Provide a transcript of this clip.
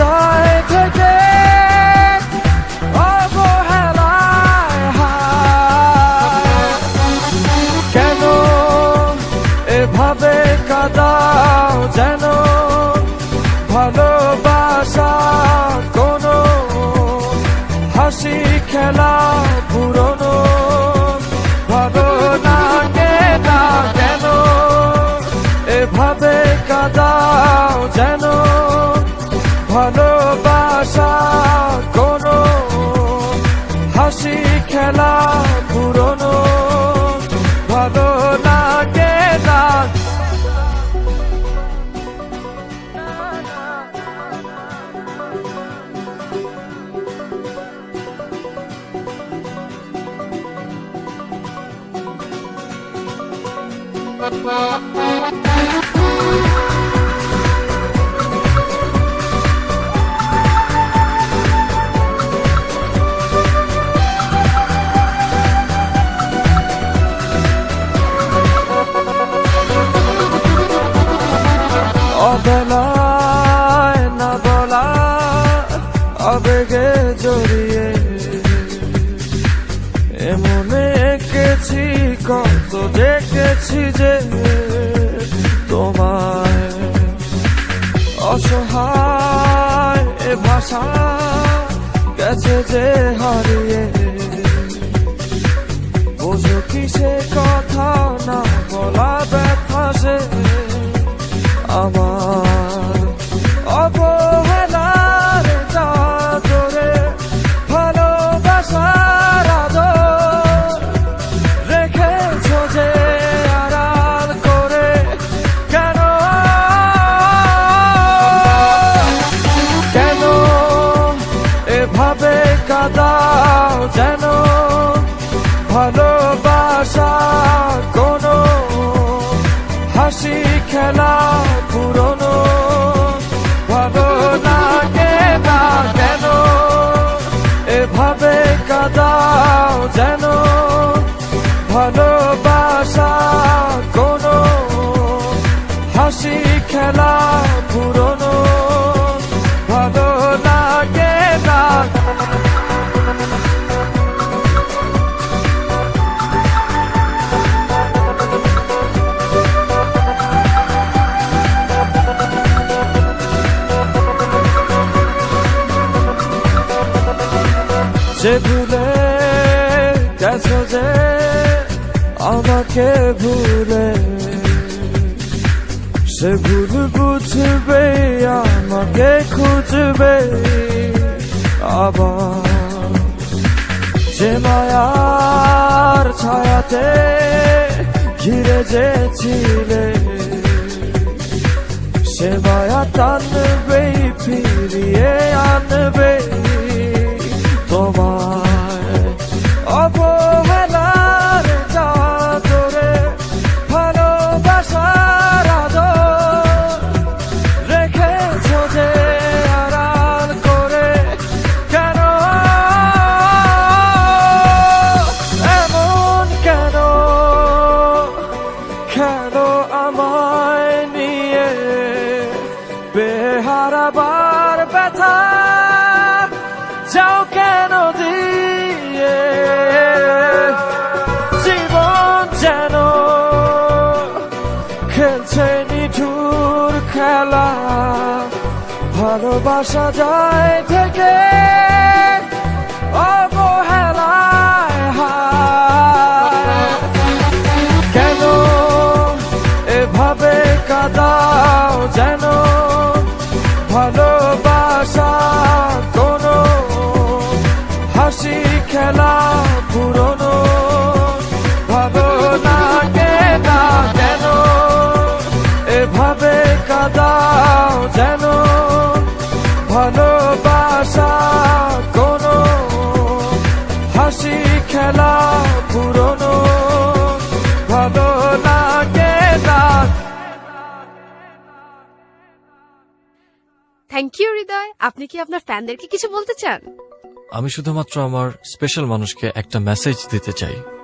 যায় থেকে অবহেলায় কেন এভাবে কাদাও যেন? ভালোবাসা কোনো হাসি খেলা পুরনো। ভালো না কেন? এভাবে কাদাও কোনো হাসি খেলা পুরনো ভালো লাগে না অবেলায় আবেগে জড়িয়ে। এমনে এঁকেছি, কত দেখেছি যে তোমায়। অসহায় এ ভাষা গেছে যে হারিয়ে। বোঝো কি সে কথা না বলা ভালোবাসা কোনো হাসি খেলা পুরনো ভালো লাগে না। যে ভুলে গেছো যে আমাকে ভুলে সে ভুল বুঝবে, আমাকে খুঁজবে আবার। যে মায়ার ছায়াতে ঘিরে যে ছিলে, সে মায়া টানবে, ফিরিয়ে আনবে। ভালোবাসা যায় থেকে অবহেলায় হায়। কেন এভাবে কাদাও যেন? ভালোবাসা কোনো হাসি খেলা পুরনো থ্যাংক ইউ হৃদয় আপনি কি আপনার ফ্যানদেরকে কিছু বলতে চান? আমি শুধুমাত্র আমার স্পেশাল মানুষকে একটা মেসেজ দিতে চাই।